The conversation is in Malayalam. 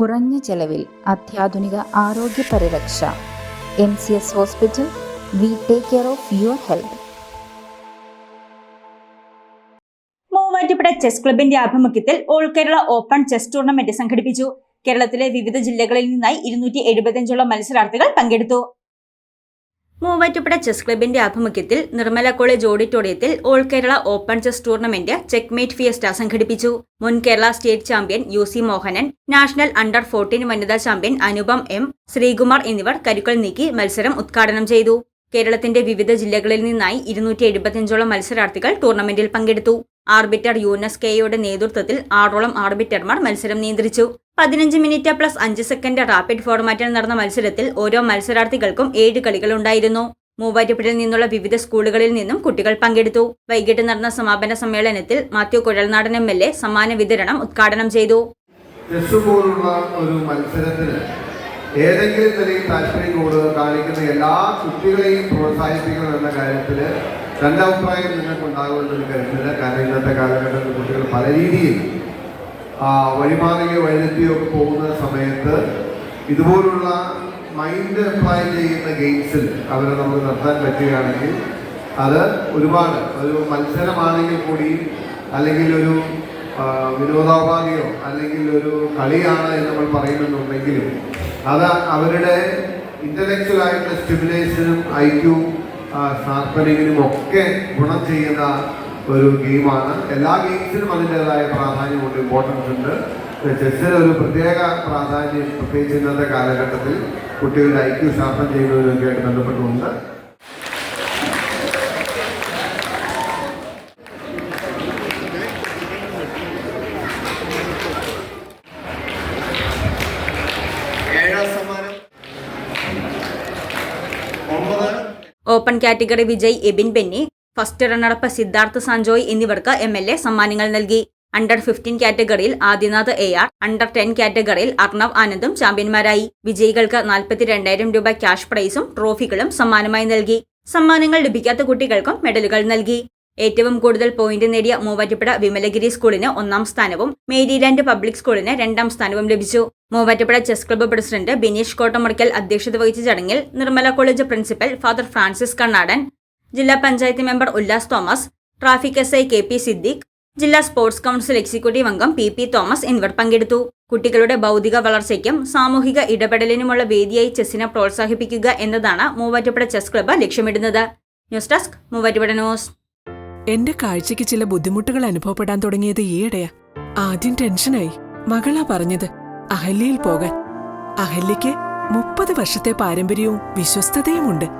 കുറഞ്ഞ ചെലവിൽ അത്യാധുനിക ആരോഗ്യ പരിരക്ഷ. M C S hospital we take care of your health. Muvattupuzha chess ക്ലബിന്റെ ആഭിമുഖ്യത്തിൽ all Kerala open chess tournament സംഘടിപ്പിച്ചു. കേരളത്തിലെ വിവിധ ജില്ലകളിൽ നിന്നായി ഇരുന്നൂറ്റി എഴുപത്തിയഞ്ചോളം മത്സരാർത്ഥികൾ പങ്കെടുത്തു. മൂവാറ്റുപുഴ ചെസ് ക്ലബിന്റെ ആഭിമുഖ്യത്തിൽ നിർമ്മല കോളേജ് ഓഡിറ്റോറിയത്തിൽ all Kerala open chess tournament checkmate fiesta സംഘടിപ്പിച്ചു. മുൻ Kerala state champion U C Mohanan national under fourteen വനിതാ ചാമ്പ്യൻ അനുപം എം ശ്രീകുമാർ എന്നിവർ കരുക്കൾ നീക്കി മത്സരം ഉദ്ഘാടനം ചെയ്തു. കേരളത്തിന്റെ വിവിധ ജില്ലകളിൽ നിന്നായി ഇരുന്നൂറ്റി എഴുപത്തിയഞ്ചോളം മത്സരാർത്ഥികൾ ടൂർണമെന്റിൽ പങ്കെടുത്തു. ആർബിറ്റർ യൂനസ് കെയുടെ നേതൃത്വത്തിൽ ആറോളം ആർബിറ്റർമാർ മത്സരം നിയന്ത്രിച്ചു. പതിനഞ്ച് മിനിറ്റ് പ്ലസ് അഞ്ച് സെക്കൻഡ് റാപ്പിഡ് ഫോർമാറ്റിൽ നടന്ന മത്സരത്തിൽ ഓരോ മത്സരാർത്ഥികൾക്കും ഏഴ് കളികളുണ്ടായിരുന്നു. മൂവാറ്റുപുഴയിൽ നിന്നുള്ള വിവിധ സ്കൂളുകളിൽ നിന്നും കുട്ടികൾ പങ്കെടുത്തു. വൈകിട്ട് നടന്ന സമാപന സമ്മേളനത്തിൽ Mathew Kuzhalnadan M L A സമ്മാന വിതരണം ഉദ്ഘാടനം ചെയ്തു. പോലുള്ള ഒരു മത്സരത്തിന് ഏതെങ്കിലും നിലയിൽ താല്പര്യം കൂടുതൽ കാണിക്കുന്ന എല്ലാ കുട്ടികളെയും പ്രോത്സാഹിപ്പിക്കണം എന്ന കാര്യത്തിൽ രണ്ടഭിപ്രായം നിങ്ങൾക്ക് ഉണ്ടാകുമെന്ന് കരുതുന്നില്ല കാരണം ഇന്നത്തെ കാലഘട്ടത്തിൽ കുട്ടികൾ പല രീതിയിൽ ആ, വഴിമാറുകയോ വഴിതെറ്റിയോ ഒക്കെ പോകുന്ന സമയത്ത് ഇതുപോലുള്ള മൈൻഡ് അപ്ലൈ ചെയ്യുന്ന ഗെയിംസിൽ അവരെ നമുക്ക് നടത്താൻ പറ്റുകയാണെങ്കിൽ അത് ഒരുപാട് ഒരു മത്സരമാണെങ്കിൽ കൂടി അല്ലെങ്കിൽ ഒരു വിനോദോപാധിയോ അല്ലെങ്കിൽ ഒരു കളിയാണ് എന്ന് നമ്മൾ പറയുന്നുണ്ടെങ്കിലും അത് അവരുടെ ഇന്റലക്ച്വൽ ആയിട്ടുള്ള സ്റ്റിമുലേഷനും ഐക്യു ഷാർപ്പനിങ്ങിനും ഒക്കെ ഗുണം ചെയ്യുന്ന ഒരു ഗെയിമാണ്. എല്ലാ ഗെയിംസിനും അതിന്റെതായ പ്രാധാന്യമുണ്ട് ഇമ്പോർട്ടൻസ് ഉണ്ട്. ചെസ്സിന് ഒരു പ്രത്യേക പ്രാധാന്യം പ്രത്യേകിച്ച് ഇന്നത്തെ കാലഘട്ടത്തിൽ കുട്ടികളുടെ ഐക്യു ശാസ്ത്രം ചെയ്യുന്നതിനൊക്കെ ആയിട്ട് സമ്മാനം. Open category Vijay Abin Benny first runner up Siddharth Sanjoy എന്നിവർക്ക് എം എൽ എ സമ്മാനങ്ങൾ നൽകി. അണ്ടർ ഫിഫ്റ്റീൻ കാറ്റഗറിയിൽ Adinath A R under ten കാറ്റഗറിയിൽ അർണവ് ആനന്ദും ചാമ്പ്യന്മാരായി. വിജയികൾക്ക് നാൽപ്പത്തി രണ്ടായിരം രൂപ ക്യാഷ് പ്രൈസും ട്രോഫികളും സമ്മാനമായി നൽകി. സമ്മാനങ്ങൾ ലഭിക്കാത്ത കുട്ടികൾക്കും മെഡലുകൾ നൽകി. ഏറ്റവും കൂടുതൽ പോയിന്റ് നേടിയ മൂവാറ്റുപുഴ വിമലഗിരി സ്കൂളിന് ഒന്നാം സ്ഥാനവും മേരിലാൻഡ് പബ്ലിക് സ്കൂളിന് രണ്ടാം സ്ഥാനവും ലഭിച്ചു. Muvattupuzha chess club president Bineesh Kottamurickal അധ്യക്ഷത വഹിച്ച ചടങ്ങിൽ Nirmala college principal father Francis Kannadan ജില്ലാ panchayat member Ullas Thomas traffic S I K P Siddique ജില്ലാ സ്പോർട്സ് കൗൺസിൽ എക്സിക്യൂട്ടീവ് അംഗം പി പി തോമസ് എന്നിവർ പങ്കെടുത്തു. കുട്ടികളുടെ ഭൗതിക വളർച്ചയ്ക്കും സാമൂഹിക ഇടപെടലിനുമുള്ള വേദിയായി ചെസ്സിനെ പ്രോത്സാഹിപ്പിക്കുക എന്നതാണ് മൂവാറ്റുപുഴ ചെസ് ക്ലബ്ബ് ലക്ഷ്യമിടുന്നത്. News desk Muvattupuzha news. എന്റെ കാഴ്ചയ്ക്ക് ചില ബുദ്ധിമുട്ടുകൾ അനുഭവപ്പെടാൻ തുടങ്ങിയത് ഈയിടെയാ. ആദ്യം ടെൻഷനായി. മകളാ പറഞ്ഞത് അഹല്യയിൽ പോകാൻ. അഹല്യയ്ക്ക് മുപ്പത് വർഷത്തെ പാരമ്പര്യവും വിശ്വസ്തതയുമുണ്ട്.